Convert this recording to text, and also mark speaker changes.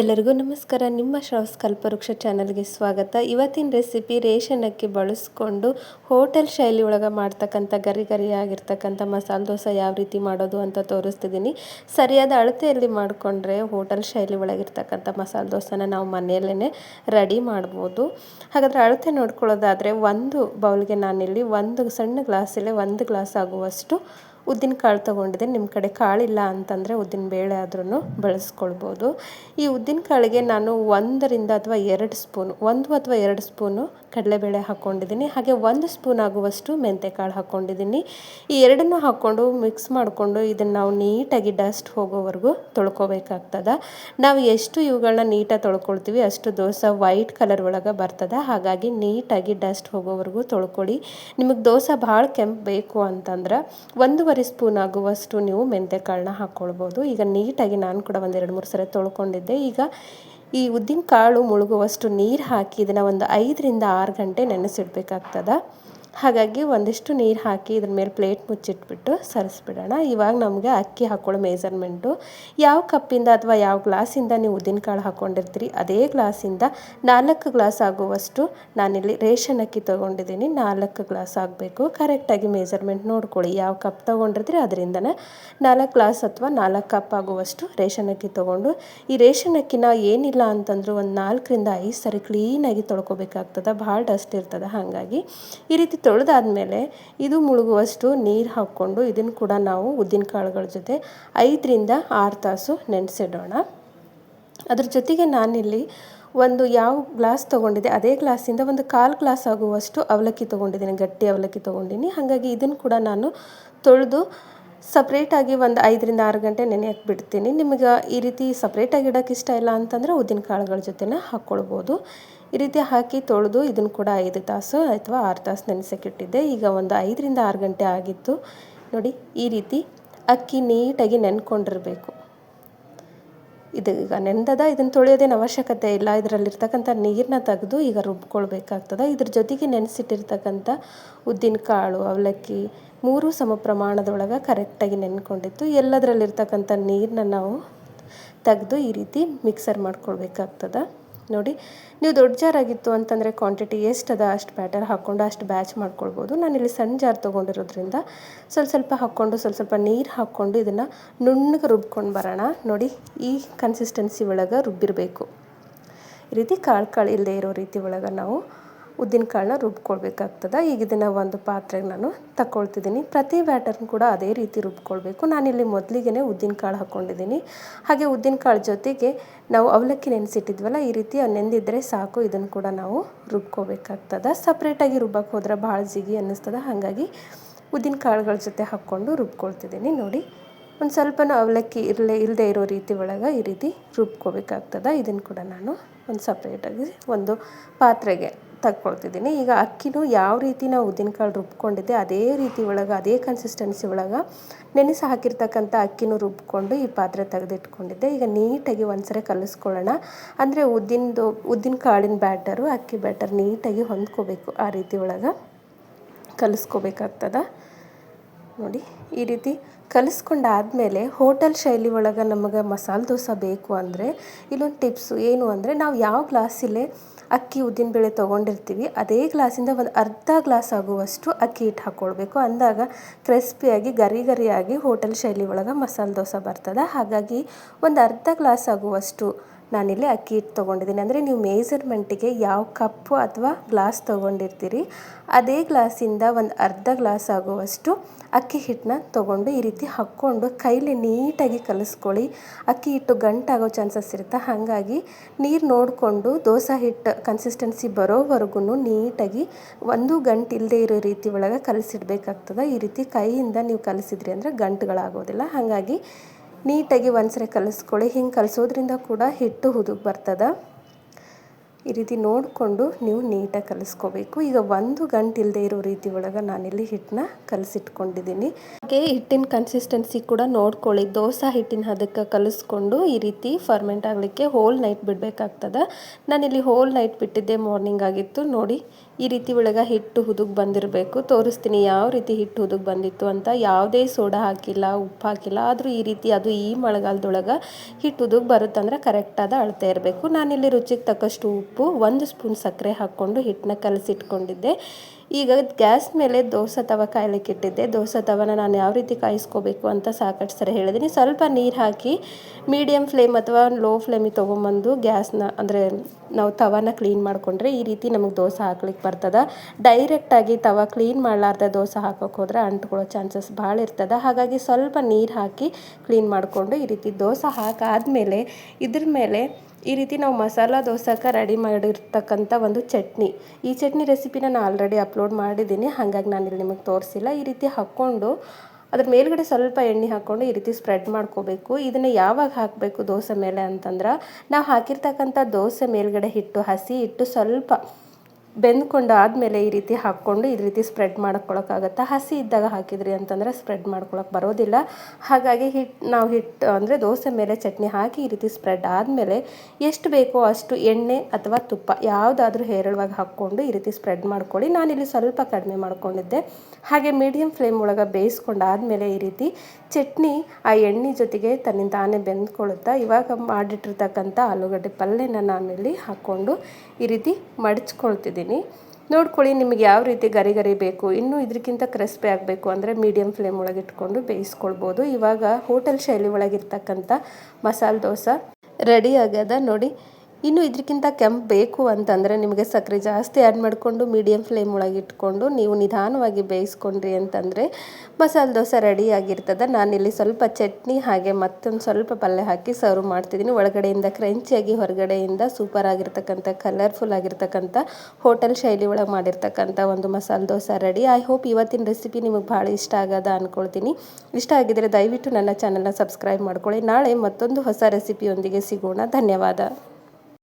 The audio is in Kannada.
Speaker 1: ಎಲ್ಲರಿಗೂ ನಮಸ್ಕಾರ. ನಿಮ್ಮ ಶ್ರಾವ್ಸ್ ಕಲ್ಪವೃಕ್ಷ ಚಾನಲ್ಗೆ ಸ್ವಾಗತ. ಇವತ್ತಿನ ರೆಸಿಪಿ ರೇಷನ್ ಅಕ್ಕಿ ಬಳಸ್ಕೊಂಡು ಹೋಟೆಲ್ ಶೈಲಿ ಒಳಗೆ ಮಾಡ್ತಕ್ಕಂಥ ಗರಿ ಗರಿಯಾಗಿರ್ತಕ್ಕಂಥ ಮಸಾಲೆ ದೋಸೆ ಯಾವ ರೀತಿ ಮಾಡೋದು ಅಂತ ತೋರಿಸ್ತಿದ್ದೀನಿ. ಸರಿಯಾದ ಅಳತೆಯಲ್ಲಿ ಮಾಡಿಕೊಂಡ್ರೆ ಹೋಟೆಲ್ ಶೈಲಿ ಒಳಗಿರ್ತಕ್ಕಂಥ ಮಸಾಲೆ ದೋಸೆನ ನಾವು ಮನೆಯಲ್ಲೇ ರೆಡಿ ಮಾಡ್ಬೋದು. ಹಾಗಾದರೆ ಅಳತೆ ನೋಡ್ಕೊಳ್ಳೋದಾದರೆ ಒಂದು ಬೌಲ್ಗೆ ನಾನಿಲ್ಲಿ ಒಂದು ಸಣ್ಣ ಗ್ಲಾಸಲ್ಲೇ ಒಂದು ಗ್ಲಾಸ್ ಆಗುವಷ್ಟು ಉದ್ದಿನ ಕಾಳು ತೊಗೊಂಡಿದ್ದೆ. ನಿಮ್ಮ ಕಡೆ ಕಾಳಿಲ್ಲ ಅಂತಂದರೆ ಉದ್ದಿನ ಬೇಳೆ ಆದ್ರೂ ಬಳಸ್ಕೊಳ್ಬೋದು. ಈ ಉದ್ದಿನ ಕಾಳಿಗೆ ನಾನು ಒಂದರಿಂದ ಅಥವಾ ಎರಡು ಸ್ಪೂನು, ಒಂದು ಅಥವಾ ಎರಡು ಸ್ಪೂನು ಕಡಲೆಬೇಳೆ ಹಾಕ್ಕೊಂಡಿದ್ದೀನಿ. ಹಾಗೆ ಒಂದು ಸ್ಪೂನ್ ಆಗುವಷ್ಟು ಮೆಂತೆಕಾಳು ಹಾಕ್ಕೊಂಡಿದ್ದೀನಿ. ಈ ಎರಡನ್ನು ಹಾಕ್ಕೊಂಡು ಮಿಕ್ಸ್ ಮಾಡಿಕೊಂಡು ಇದನ್ನು ನಾವು ನೀಟಾಗಿ ಡಸ್ಟ್ ಹೋಗೋವರೆಗೂ ತೊಳ್ಕೊಬೇಕಾಗ್ತದೆ. ನಾವು ಎಷ್ಟು ಇವುಗಳನ್ನ ನೀಟಾಗಿ ತೊಳ್ಕೊಳ್ತೀವಿ ಅಷ್ಟು ದೋಸೆ ವೈಟ್ ಕಲರ್ ಒಳಗೆ ಬರ್ತದೆ. ಹಾಗಾಗಿ ನೀಟಾಗಿ ಡಸ್ಟ್ ಹೋಗೋವರೆಗೂ ತೊಳ್ಕೊಳ್ಳಿ ನಿಮಗೆ ದೋಸೆ ಭಾಳ ಕೆಂಪು ಬೇಕು ಅಂತಂದ್ರೆ ಒಂದೂವರೆ ಸ್ಪೂನ್ ಆಗುವಷ್ಟು ನೀವು ಮೆಂತೆಕಾಳನ್ನ ಹಾಕ್ಕೊಳ್ಬೋದು. ಈಗ ನೀಟಾಗಿ ನಾನು ಕೂಡ ಒಂದೆರಡು ಮೂರು ಸರಿ ತೊಳ್ಕೊಂಡಿದ್ದೆ. ಈಗ ಈ ಉದ್ದಿನ ಕಾಳು ಮುಳುಗುವಷ್ಟು ನೀರು ಹಾಕಿ ಇದನ್ನು ಒಂದು ಐದರಿಂದ ಆರು ಗಂಟೆ ನೆನೆಸಿಡ್ಬೇಕಾಗ್ತದೆ. ಹಾಗಾಗಿ ಒಂದಿಷ್ಟು ನೀರು ಹಾಕಿ ಇದ್ರ ಮೇಲೆ ಪ್ಲೇಟ್ ಮುಚ್ಚಿಟ್ಬಿಟ್ಟು ಸರಿಸ್ಬಿಡೋಣ. ಇವಾಗ ನಮಗೆ ಅಕ್ಕಿ ಹಾಕ್ಕೊಳ್ಳೋ ಮೆಜರ್ಮೆಂಟು ಯಾವ ಕಪ್ಪಿಂದ ಅಥವಾ ಯಾವ ಗ್ಲಾಸಿಂದ ನೀವು ಉದ್ದಿನಕಾಳು ಹಾಕ್ಕೊಂಡಿರ್ತೀರಿ ಅದೇ ಗ್ಲಾಸಿಂದ ನಾಲ್ಕು ಗ್ಲಾಸ್ ಆಗುವಷ್ಟು ನಾನಿಲ್ಲಿ ರೇಷನ್ ಅಕ್ಕಿ ತೊಗೊಂಡಿದ್ದೀನಿ, ನಾಲ್ಕು ಗ್ಲಾಸ್ ಆಗಬೇಕು. ಕರೆಕ್ಟಾಗಿ ಮೆಜರ್ಮೆಂಟ್ ನೋಡ್ಕೊಳ್ಳಿ. ಯಾವ ಕಪ್ ತೊಗೊಂಡಿರ್ತೀರಿ, ಅದರಿಂದನೇ ನಾಲ್ಕು ಗ್ಲಾಸ್ ಅಥವಾ ನಾಲ್ಕು ಕಪ್ ಆಗುವಷ್ಟು ರೇಷನ್ ಅಕ್ಕಿ ತೊಗೊಂಡು, ಈ ರೇಷನ್ ಅಕ್ಕಿನ ಏನಿಲ್ಲ ಅಂತಂದ್ರೆ ಒಂದು ನಾಲ್ಕರಿಂದ ಐದು ಸರಿ ಕ್ಲೀನಾಗಿ ತೊಳ್ಕೊಬೇಕಾಗ್ತದೆ. ಭಾಳ ಡಸ್ಟ್ ಇರ್ತದೆ. ಹಾಗಾಗಿ ಈ ರೀತಿ ತೊಳೆದಾದ್ಮೇಲೆ ಇದು ಮುಳುಗುವಷ್ಟು ನೀರು ಹಾಕ್ಕೊಂಡು ಇದನ್ನು ಕೂಡ ನಾವು ಉದ್ದಿನ ಕಾಳುಗಳ ಜೊತೆ ಐದರಿಂದ ಆರು ತಾಸು ನೆನೆಸಿಡೋಣ. ಅದ್ರ ಜೊತೆಗೆ ನಾನಿಲ್ಲಿ ಒಂದು ಯಾವ ಗ್ಲಾಸ್ ತೊಗೊಂಡಿದ್ದೆ ಅದೇ ಗ್ಲಾಸಿಂದ ಒಂದು ಕಾಲು ಗ್ಲಾಸ್ ಆಗುವಷ್ಟು ಅವಲಕ್ಕಿ ತೊಗೊಂಡಿದ್ದೀನಿ, ಗಟ್ಟಿ ಅವಲಕ್ಕಿ ತೊಗೊಂಡಿನಿ. ಹಾಗಾಗಿ ಇದನ್ನು ಕೂಡ ನಾನು ತೊಳೆದು ಸಪ್ರೇಟಾಗಿ ಒಂದು ಐದರಿಂದ ಆರು ಗಂಟೆ ನೆನೆಯಕ್ಕೆ ಬಿಡ್ತೀನಿ. ನಿಮಗೆ ಈ ರೀತಿ ಸಪ್ರೇಟಾಗಿ ಇಡೋಕ್ಕೆ ಇಷ್ಟ ಇಲ್ಲ ಅಂತಂದರೆ ಉದ್ದಿನ ಕಾಳುಗಳ ಜೊತೆನೇ ಹಾಕ್ಕೊಳ್ಬೋದು ಈ ರೀತಿ ಹಾಕಿ ತೊಳೆದು ಇದನ್ನು ಕೂಡ ಐದು ತಾಸು ಅಥವಾ ಆರು ತಾಸು ನೆನೆಸೋಕ್ಕಿಟ್ಟಿದ್ದೆ ಈಗ ಒಂದು ಐದರಿಂದ ಆರು ಗಂಟೆ ಆಗಿತ್ತು. ನೋಡಿ, ಈ ರೀತಿ ಅಕ್ಕಿ ನೀಟಾಗಿ ನೆನ್ಕೊಂಡಿರಬೇಕು. ಇದು ಈಗ ನೆಂದದ, ಇದನ್ನು ತೊಳೆಯೋದೇನು ಅವಶ್ಯಕತೆ ಇಲ್ಲ. ಇದರಲ್ಲಿರ್ತಕ್ಕಂಥ ನೀರನ್ನ ತೆಗೆದು ಈಗ ರುಬ್ಕೊಳ್ಬೇಕಾಗ್ತದೆ. ಇದ್ರ ಜೊತೆಗೆ ನೆನೆಸಿಟ್ಟಿರ್ತಕ್ಕಂಥ ಉದ್ದಿನ ಕಾಳು ಅವಲಕ್ಕಿ ಮೂರು ಸಮ ಪ್ರಮಾಣದೊಳಗೆ ಕರೆಕ್ಟಾಗಿ ನೆನ್ಕೊಂಡಿತ್ತು. ಎಲ್ಲದರಲ್ಲಿರ್ತಕ್ಕಂಥ ನೀರನ್ನ ನಾವು ತೆಗೆದು ಈ ರೀತಿ ಮಿಕ್ಸರ್ ಮಾಡ್ಕೊಳ್ಬೇಕಾಗ್ತದೆ. ನೋಡಿ, ನೀವು ದೊಡ್ಡ ಜಾರ್ ಆಗಿತ್ತು ಅಂತಂದರೆ ಕ್ವಾಂಟಿಟಿ ಎಷ್ಟದ ಅಷ್ಟು ಬ್ಯಾಟರ್ ಹಾಕ್ಕೊಂಡು ಅಷ್ಟು ಬ್ಯಾಚ್ ಮಾಡ್ಕೊಳ್ಬೋದು. ನಾನಿಲ್ಲಿ ಸಣ್ಣ ಜಾರ್ ತೊಗೊಂಡಿರೋದ್ರಿಂದ ಸ್ವಲ್ಪ ಸ್ವಲ್ಪ ಹಾಕ್ಕೊಂಡು ಸ್ವಲ್ಪ ಸ್ವಲ್ಪ ನೀರು ಹಾಕ್ಕೊಂಡು ಇದನ್ನು ನುಣ್ಣಗೆ ರುಬ್ಕೊಂಡು ಬರೋಣ. ನೋಡಿ, ಈ ಕನ್ಸಿಸ್ಟೆನ್ಸಿ ಒಳಗೆ ರುಬ್ಬಿರಬೇಕು. ಈ ರೀತಿ ಕಾಳು ಕಾಳು ಇಲ್ಲದೆ ಇರೋ ರೀತಿ ಒಳಗೆ ನಾವು ಉದ್ದಿನ ಕಾಳನ್ನ ರುಬ್ಕೊಳ್ಬೇಕಾಗ್ತದೆ. ಈಗ ಇದನ್ನು ಒಂದು ಪಾತ್ರೆಗೆ ನಾನು ತಗೊಳ್ತಿದ್ದೀನಿ ಪ್ರತಿ ಬ್ಯಾಟರ್ನ ಕೂಡ ಅದೇ ರೀತಿ ರುಬ್ಕೊಳ್ಬೇಕು. ನಾನಿಲ್ಲಿ ಮೊದಲಿಗೆ ಉದ್ದಿನ ಕಾಳು ಹಾಕ್ಕೊಂಡಿದ್ದೀನಿ ಹಾಗೆ ಉದ್ದಿನ ಕಾಳು ಜೊತೆಗೆ ನಾವು ಅವಲಕ್ಕಿ ನೆನೆಸಿಟ್ಟಿದ್ವಲ್ಲ, ಈ ರೀತಿ ನೆಂದಿದ್ದರೆ ಸಾಕು, ಇದನ್ನು ಕೂಡ ನಾವು ರುಬ್ಕೋಬೇಕಾಗ್ತದೆ ಸಪ್ರೇಟಾಗಿ ರುಬ್ಬಕ್ಕೆ ಹೋದ್ರೆ ಭಾಳ ಜಿಗಿ ಅನ್ನಿಸ್ತದೆ. ಹಾಗಾಗಿ ಉದ್ದಿನ ಕಾಳುಗಳ ಜೊತೆ ಹಾಕ್ಕೊಂಡು ರುಬ್ಕೊಳ್ತಿದ್ದೀನಿ. ನೋಡಿ, ಒಂದು ಸ್ವಲ್ಪನೂ ಅವಲಕ್ಕಿ ಇರಲೇ ಇಲ್ಲದೆ ಇರೋ ರೀತಿ ಒಳಗೆ ಈ ರೀತಿ ರುಬ್ಕೋಬೇಕಾಗ್ತದೆ ಇದನ್ನು ಕೂಡ ನಾನು ಒಂದು ಸಪ್ರೇಟಾಗಿ ಒಂದು ಪಾತ್ರೆಗೆ ತಗೊಳ್ತಿದ್ದೀನಿ ಈಗ ಅಕ್ಕಿನೂ ಯಾವ ರೀತಿ ನಾವು ಉದ್ದಿನಕಾಳು ರುಬ್ಕೊಂಡಿದ್ದೆ, ಅದೇ ರೀತಿ ಒಳಗೆ, ಅದೇ ಕನ್ಸಿಸ್ಟೆನ್ಸಿ ಒಳಗೆ ನೆನೆಸಿ ಹಾಕಿರ್ತಕ್ಕಂಥ ಅಕ್ಕಿನೂ ರುಬ್ಕೊಂಡು ಈ ಪಾತ್ರೆ ತೆಗೆದಿಟ್ಕೊಂಡಿದ್ದೆ. ಈಗ ನೀಟಾಗಿ ಒಂದ್ಸರಿ ಕಲಿಸ್ಕೊಳ್ಳೋಣ. ಅಂದರೆ ಉದ್ದಿನದು, ಉದ್ದಿನ ಕಾಳಿನ ಬ್ಯಾಟರು ಅಕ್ಕಿ ಬ್ಯಾಟರ್ ನೀಟಾಗಿ ಹೊಂದ್ಕೋಬೇಕು ಆ ರೀತಿ ಒಳಗೆ. ಕಲಿಸ್ಕೋಬೇಕಾಗ್ತದೆ. ನೋಡಿ, ಈ ರೀತಿ ಕಲಿಸ್ಕೊಂಡಾದಮೇಲೆ ಹೋಟೆಲ್ ಶೈಲಿ ಒಳಗೆ ನಮಗೆ ಮಸಾಲೆ ದೋಸೆ ಬೇಕು ಅಂದರೆ ಇಲ್ಲೊಂದು ಟಿಪ್ಸು ಏನು ಅಂದರೆ ನಾವು ಯಾವ ಗ್ಲಾಸಲ್ಲೇ ಅಕ್ಕಿ ಉದ್ದಿನಬೇಳೆ ತೊಗೊಂಡಿರ್ತೀವಿ, ಅದೇ ಗ್ಲಾಸಿಂದ ಒಂದು ಅರ್ಧ ಗ್ಲಾಸ್ ಆಗುವಷ್ಟು ಅಕ್ಕಿ ಹಿಟ್ಟು ಹಾಕ್ಕೊಳ್ಬೇಕು ಅಂದಾಗ ಕ್ರಿಸ್ಪಿಯಾಗಿ ಗರಿ ಗರಿಯಾಗಿ ಹೋಟೆಲ್ ಶೈಲಿ ಒಳಗೆ ಮಸಾಲೆ ದೋಸೆ ಬರ್ತದೆ. ಹಾಗಾಗಿ ಒಂದು ಅರ್ಧ ಗ್ಲಾಸ್ ಆಗುವಷ್ಟು ನಾನಿಲ್ಲಿ ಅಕ್ಕಿ ಹಿಟ್ಟು ತೊಗೊಂಡಿದ್ದೀನಿ. ಅಂದರೆ ನೀವು ಮೇಜರ್ಮೆಂಟಿಗೆ ಯಾವ ಕಪ್ಪು ಅಥವಾ ಗ್ಲಾಸ್ ತೊಗೊಂಡಿರ್ತೀರಿ, ಅದೇ ಗ್ಲಾಸಿಂದ ಒಂದು ಅರ್ಧ ಗ್ಲಾಸ್ ಆಗುವಷ್ಟು ಅಕ್ಕಿ ಹಿಟ್ಟನ್ನ ತೊಗೊಂಡು ಈ ರೀತಿ ಹಾಕ್ಕೊಂಡು ಕೈಲಿ ನೀಟಾಗಿ ಕಲಿಸ್ಕೊಳ್ಳಿ. ಅಕ್ಕಿ ಹಿಟ್ಟು ಗಂಟಾಗೋ ಚಾನ್ಸಸ್ ಇರುತ್ತೆ. ಹಾಗಾಗಿ ನೀರು ನೋಡಿಕೊಂಡು ದೋಸೆ ಹಿಟ್ಟು ಕನ್ಸಿಸ್ಟೆನ್ಸಿ ಬರೋವರೆಗೂ ನೀಟಾಗಿ ಒಂದು ಗಂಟು ಇಲ್ಲದೆ ಇರೋ ರೀತಿ ಒಳಗೆ ಕಲಸಿಡ್ಬೇಕಾಗ್ತದೆ. ಈ ರೀತಿ ಕೈಯಿಂದ ನೀವು ಕಲಿಸಿದ್ರಿ ಅಂದರೆ ಗಂಟುಗಳಾಗೋದಿಲ್ಲ. ಹಾಗಾಗಿ ನೀಟಾಗಿ ಒಂದ್ಸರಿ ಕಲಿಸ್ಕೊಳ್ಳಿ. ಹಿಂಗೆ ಕಲಿಸೋದ್ರಿಂದ ಕೂಡ ಹಿಟ್ಟು ಹುದುಗ್ ಬರ್ತದೆ. ಈ ರೀತಿ ನೋಡಿಕೊಂಡು ನೀವು ನೀಟಾಗಿ ಕಲಿಸ್ಕೋಬೇಕು. ಈಗ ಒಂದು ಗಂಟೆ ಇಲ್ಲದೆ ಇರೋ ರೀತಿ ಒಳಗೆ ನಾನಿಲ್ಲಿ ಹಿಟ್ಟನ್ನ ಕಲಸಿಟ್ಕೊಂಡಿದ್ದೀನಿ. ಹಾಗೆ ಹಿಟ್ಟಿನ ಕನ್ಸಿಸ್ಟೆನ್ಸಿ ಕೂಡ ನೋಡ್ಕೊಳ್ಳಿ. ದೋಸೆ ಹಿಟ್ಟಿನ ಹದಕ್ಕೆ ಕಲಿಸ್ಕೊಂಡು ಈ ರೀತಿ ಫರ್ಮೆಂಟ್ ಆಗಲಿಕ್ಕೆ ಹೋಲ್ ನೈಟ್ ಬಿಡಬೇಕಾಗ್ತದೆ. ನಾನಿಲ್ಲಿ ಹೋಲ್ ನೈಟ್ ಬಿಟ್ಟಿದ್ದೆ ಮಾರ್ನಿಂಗ್ ಆಗಿತ್ತು. ನೋಡಿ, ಈ ರೀತಿ ಒಳಗೆ ಹಿಟ್ಟು ಹುದುಗ್ ಬಂದಿರಬೇಕು. ತೋರಿಸ್ತೀನಿ ಯಾವ ರೀತಿ ಹಿಟ್ಟು ಹುದುಗ್ ಬಂದಿತ್ತು ಅಂತ. ಯಾವುದೇ ಸೋಡಾ ಹಾಕಿಲ್ಲ, ಉಪ್ಪು ಹಾಕಿಲ್ಲ. ಆದರೂ ಈ ರೀತಿ ಅದು ಈ ಮಳೆಗಾಲದೊಳಗೆ ಹಿಟ್ಟು ಹುದುಗ್ ಬರುತ್ತಂದ್ರೆ ಕರೆಕ್ಟಾದ ಅಳತೆ ಇರಬೇಕು. ನಾನಿಲ್ಲಿ ರುಚಿಗೆ ತಕ್ಕಷ್ಟು ಒಂದು ಸ್ಪೂನ್ ಸಕ್ಕರೆ ಹಾಕ್ಕೊಂಡು ಹಿಟ್ಟನ್ನ ಕಲಸಿಟ್ಕೊಂಡಿದ್ದೆ. ಈಗ ಗ್ಯಾಸ್ ಮೇಲೆ ದೋಸೆ ತವ ಕಾಯಲಿಕ್ಕೆ ಇಟ್ಟಿದ್ದೆ. ದೋಸೆ ತವನ ನಾನು ಯಾವ ರೀತಿ ಕಾಯಿಸ್ಕೋಬೇಕು ಅಂತ ಸಾಕಷ್ಟು ಸರಿ ಹೇಳಿದ್ದೀನಿ ಸ್ವಲ್ಪ ನೀರು ಹಾಕಿ ಮೀಡಿಯಮ್ ಫ್ಲೇಮ್ ಅಥವಾ ಲೋ ಫ್ಲೇಮಿಗೆ ತೊಗೊಂಬಂದು ಗ್ಯಾಸ್ನ ಅಂದರೆ ನಾವು ತವನ ಕ್ಲೀನ್ ಮಾಡಿಕೊಂಡ್ರೆ ಈ ರೀತಿ ನಮಗೆ ದೋಸೆ ಹಾಕ್ಲಿಕ್ಕೆ ಬರ್ತದೆ. ಡೈರೆಕ್ಟಾಗಿ ತವ ಕ್ಲೀನ್ ಮಾಡಲಾರ್ದೆ ದೋಸೆ ಹಾಕೋಕೆ ಹೋದ್ರೆ ಅಂಟ್ಕೊಳ್ಳೋ ಚಾನ್ಸಸ್ ಭಾಳ ಇರ್ತದೆ. ಹಾಗಾಗಿ ಸ್ವಲ್ಪ ನೀರು ಹಾಕಿ ಕ್ಲೀನ್ ಮಾಡಿಕೊಂಡು ಈ ರೀತಿ ದೋಸೆ ಹಾಕಾದ್ಮೇಲೆ ಇದ್ರ ಮೇಲೆ ಈ ರೀತಿ ನಾವು ಮಸಾಲ ದೋಸೆಗೆ ರೆಡಿ ಮಾಡಿರ್ತಕ್ಕಂಥ ಒಂದು ಚಟ್ನಿ. ಈ ಚಟ್ನಿ ರೆಸಿಪಿನ ನಾನು ಆಲ್ರೆಡಿ ಅಪ್ಲೋಡ್ ಮಾಡಿದ್ದೀನಿ. ಹಾಗಾಗಿ ನಾನು ಇಲ್ಲಿ ನಿಮಗೆ ತೋರಿಸಿಲ್ಲ. ಈ ರೀತಿ ಹಾಕ್ಕೊಂಡು ಅದ್ರ ಮೇಲ್ಗಡೆ ಸ್ವಲ್ಪ ಎಣ್ಣೆ ಹಾಕ್ಕೊಂಡು ಈ ರೀತಿ ಸ್ಪ್ರೆಡ್ ಮಾಡ್ಕೋಬೇಕು. ಇದನ್ನು ಯಾವಾಗ ಹಾಕಬೇಕು ದೋಸೆ ಮೇಲೆ ಅಂತಂದ್ರೆ, ನಾವು ಹಾಕಿರ್ತಕ್ಕಂಥ ದೋಸೆ ಮೇಲ್ಗಡೆ ಹಿಟ್ಟು ಹಸಿ ಹಿಟ್ಟು ಸ್ವಲ್ಪ ಬೆಂದ್ಕೊಂಡು ಆದಮೇಲೆ ಈ ರೀತಿ ಹಾಕ್ಕೊಂಡು ಈ ರೀತಿ ಸ್ಪ್ರೆಡ್ ಮಾಡ್ಕೊಳ್ಳೋಕ್ಕಾಗತ್ತಾ ಹಸಿ ಇದ್ದಾಗ ಹಾಕಿದ್ರಿ ಅಂತಂದರೆ ಸ್ಪ್ರೆಡ್ ಮಾಡ್ಕೊಳಕ್ಕೆ ಬರೋದಿಲ್ಲ. ಹಾಗಾಗಿ ಹಿಟ್ಟು ನಾವು ಹಿಟ್ಟು ಅಂದರೆ ದೋಸೆ ಮೇಲೆ ಚಟ್ನಿ ಹಾಕಿ ಈ ರೀತಿ ಸ್ಪ್ರೆಡ್ ಆದಮೇಲೆ ಎಷ್ಟು ಬೇಕೋ ಅಷ್ಟು ಎಣ್ಣೆ ಅಥವಾ ತುಪ್ಪ ಯಾವುದಾದ್ರೂ ಹೇರಳವಾಗಿ ಹಾಕ್ಕೊಂಡು ಈ ರೀತಿ ಸ್ಪ್ರೆಡ್ ಮಾಡ್ಕೊಳ್ಳಿ. ನಾನಿಲ್ಲಿ ಸ್ವಲ್ಪ ಕಡಿಮೆ ಮಾಡ್ಕೊಂಡಿದ್ದೆ. ಹಾಗೆ ಮೀಡಿಯಮ್ ಫ್ಲೇಮ್ ಒಳಗೆ ಬೇಯಿಸ್ಕೊಂಡಾದಮೇಲೆ ಈ ರೀತಿ ಚಟ್ನಿ ಆ ಎಣ್ಣೆ ಜೊತೆಗೆ ತನ್ನಿಂದ ತಾನೇ ಬೆಂದ್ಕೊಳ್ಳುತ್ತಾ? ಇವಾಗ ಮಾಡಿಟ್ಟಿರ್ತಕ್ಕಂಥ ಆಲೂಗಡ್ಡೆ ಪಲ್ಯನ ನಾನಿಲ್ಲಿ ಹಾಕ್ಕೊಂಡು ಈ ರೀತಿ ಮಡಚ್ಕೊಳ್ತಿದ್ದೀನಿ. ನೋಡ್ಕೊಳ್ಳಿ ನಿಮಗೆ ಯಾವ ರೀತಿ ಗರಿ ಗರಿ ಬೇಕು, ಇನ್ನೂ ಇದಕ್ಕಿಂತ ಕ್ರಿಸ್ಪಿ ಆಗಬೇಕು ಅಂದರೆ ಮೀಡಿಯಮ್ ಫ್ಲೇಮ್ ಒಳಗೆ ಇಟ್ಕೊಂಡು ಬೇಯಿಸ್ಕೊಳ್ಬೋದು. ಇವಾಗ ಹೋಟೆಲ್ ಶೈಲಿ ಒಳಗಿರ್ತಕ್ಕಂಥ ಮಸಾಲೆ ದೋಸೆ ರೆಡಿ ಆಗ್ಯದ ನೋಡಿ. ಇನ್ನು ಇದಕ್ಕಿಂತ ಕೆಂಪು ಬೇಕು ಅಂತಂದರೆ ನಿಮಗೆ ಸಕ್ಕರೆ ಜಾಸ್ತಿ ಆ್ಯಡ್ ಮಾಡಿಕೊಂಡು ಮೀಡಿಯಮ್ ಫ್ಲೇಮ್ ಒಳಗೆ ಇಟ್ಕೊಂಡು ನೀವು ನಿಧಾನವಾಗಿ ಬೇಯಿಸ್ಕೊಂಡ್ರಿ ಅಂತಂದರೆ ಮಸಾಲೆ ದೋಸೆ ರೆಡಿ ಆಗಿರ್ತದೆ. ನಾನಿಲ್ಲಿ ಸ್ವಲ್ಪ ಚಟ್ನಿ ಹಾಗೆ ಮತ್ತೊಂದು ಸ್ವಲ್ಪ ಪಲ್ಯ ಹಾಕಿ ಸರ್ವ್ ಮಾಡ್ತಿದ್ದೀನಿ. ಒಳಗಡೆಯಿಂದ ಕ್ರಂಚಿಯಾಗಿ ಹೊರಗಡೆಯಿಂದ ಸೂಪರ್ ಆಗಿರ್ತಕ್ಕಂಥ ಕಲರ್ಫುಲ್ ಆಗಿರ್ತಕ್ಕಂಥ ಹೋಟೆಲ್ ಶೈಲಿ ಒಳಗೆ ಮಾಡಿರ್ತಕ್ಕಂಥ ಒಂದು masala dosa ready I hope ಇವತ್ತಿನ ರೆಸಿಪಿ ನಿಮಗೆ ಭಾಳ ಇಷ್ಟ ಆಗದ ಅಂದ್ಕೊಳ್ತೀನಿ ಇಷ್ಟ ಆಗಿದರೆ ದಯವಿಟ್ಟು ನನ್ನ ಚಾನಲ್ನ ಸಬ್ಸ್ಕ್ರೈಬ್ ಮಾಡ್ಕೊಳ್ಳಿ. ನಾಳೆ ಮತ್ತೊಂದು ಹೊಸ ರೆಸಿಪಿಯೊಂದಿಗೆ ಸಿಗೋಣ. ಧನ್ಯವಾದ.